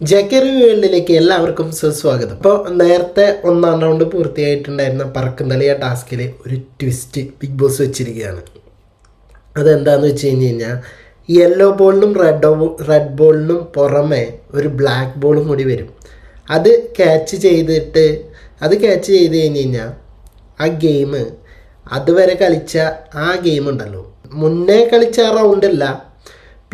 ജക്കറി വേൾഡിലേക്ക് എല്ലാവർക്കും സുസ്വാഗതം. ഇപ്പോൾ നേരത്തെ ഒന്നാം റൗണ്ട് പൂർത്തിയായിട്ടുണ്ടായിരുന്ന പറക്കും പറക്കുന്തളിയ ടാസ്കിൽ ഒരു ട്വിസ്റ്റ് ബിഗ് ബോസ് വെച്ചിരിക്കുകയാണ്. അതെന്താണെന്ന് വെച്ച് കഴിഞ്ഞ് കഴിഞ്ഞാൽ യെല്ലോ ബോളിനും റെഡ് റെഡ് ബോളിനും പുറമെ ഒരു ബ്ലാക്ക് ബോളും കൂടി വരും. അത് ക്യാച്ച് ചെയ്തിട്ട് അത് ക്യാച്ച് ചെയ്ത് കഴിഞ്ഞ് കഴിഞ്ഞാൽ ആ ഗെയിം അതുവരെ കളിച്ച ആ ഗെയിം ഉണ്ടല്ലോ. മുന്നേ കളിച്ച ആ റൗണ്ടല്ല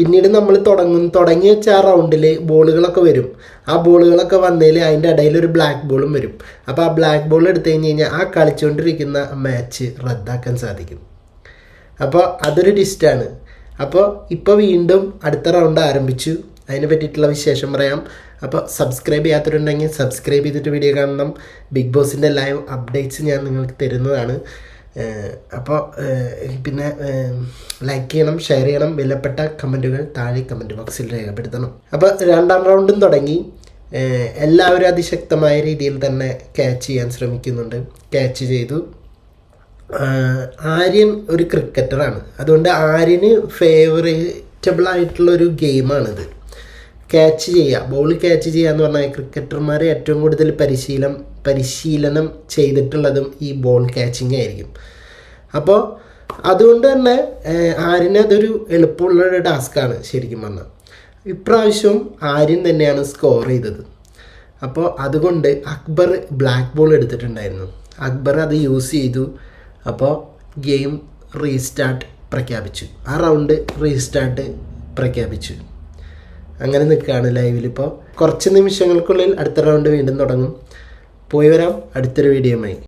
പിന്നീട് നമ്മൾ തുടങ്ങും തുടങ്ങി വെച്ച ആ റൗണ്ടിൽ ബോളുകളൊക്കെ വരും. ആ ബോളുകളൊക്കെ വന്നതിൽ അതിന്റെ ഇടയിൽ ഒരു ബ്ലാക്ക് ബോളും വരും. അപ്പോൾ ആ ബ്ലാക്ക് ബോൾ എടുത്തു കഴിഞ്ഞ് കഴിഞ്ഞാൽ ആ കളിച്ചുകൊണ്ടിരിക്കുന്ന മാച്ച് റദ്ദാക്കാൻ സാധിക്കും. അപ്പോൾ അതൊരു ഡിസ്റ്റാണ് അപ്പോൾ ഇപ്പോൾ വീണ്ടും അടുത്ത റൗണ്ട് ആരംഭിച്ചു. അതിനെ പറ്റിയിട്ടുള്ള വിശേഷം പറയാം. അപ്പോൾ സബ്സ്ക്രൈബ് ചെയ്യാത്തവരുണ്ടെങ്കിൽ സബ്സ്ക്രൈബ് ചെയ്തിട്ട് വീഡിയോ കാണണം. ബിഗ് ബോസിന്റെ ലൈവ് അപ്ഡേറ്റ്സ് ഞാൻ നിങ്ങൾക്ക് തരുന്നതാണ്. അപ്പോൾ പിന്നെ ലൈക്ക് ചെയ്യണം ഷെയർ ചെയ്യണം വിലപ്പെട്ട കമന്റുകൾ താഴെ കമന്റ് ബോക്സിൽ രേഖപ്പെടുത്തണം. അപ്പോൾ രണ്ടാം റൗണ്ടും തുടങ്ങി. എല്ലാവരും അതിശക്തമായ രീതിയിൽ തന്നെ ക്യാച്ച് ചെയ്യാൻ ശ്രമിക്കുന്നുണ്ട്. ക്യാച്ച് ചെയ്തു. ആര്യൻ ഒരു ക്രിക്കറ്ററാണ് അതുകൊണ്ട് ആര്യന് ഫേവറേറ്റബിൾ ആയിട്ടുള്ള ഒരു ഗെയിമാണിത് ക്യാച്ച് ചെയ്യുക. ബോൾ ക്യാച്ച് ചെയ്യുക എന്ന് പറഞ്ഞാൽ ക്രിക്കറ്റർമാരെ ഏറ്റവും കൂടുതൽ പരിശീലനം പരിശീലനം ചെയ്തിട്ടുള്ളതും ഈ ബോൾ ക്യാച്ചിങ് ആയിരിക്കും. അപ്പോൾ അതുകൊണ്ട് തന്നെ ആര്യന് അതൊരു എളുപ്പമുള്ള ടാസ്ക്കാണ് ശരിക്കും പറഞ്ഞാൽ. ഇപ്രാവശ്യവും ആര്യൻ തന്നെയാണ് സ്കോർ ചെയ്തത്. അപ്പോൾ അതുകൊണ്ട് അക്ബർ ബ്ലാക്ക് ബോൾ എടുത്തിട്ടുണ്ടായിരുന്നു. അക്ബർ അത് യൂസ് ചെയ്തു. അപ്പോൾ ഗെയിം റീസ്റ്റാർട്ട് പ്രഖ്യാപിച്ചു. ആ റൗണ്ട് റീസ്റ്റാർട്ട് പ്രഖ്യാപിച്ചു. അങ്ങനെ നിൽക്കുകയാണ് ലൈവിൽ ഇപ്പോൾ കുറച്ച് നിമിഷങ്ങൾക്കുള്ളിൽ അടുത്ത റൗണ്ട് വീണ്ടും തുടങ്ങും. പോയി വരാം. അടുത്തൊരു വീഡിയോയുമായി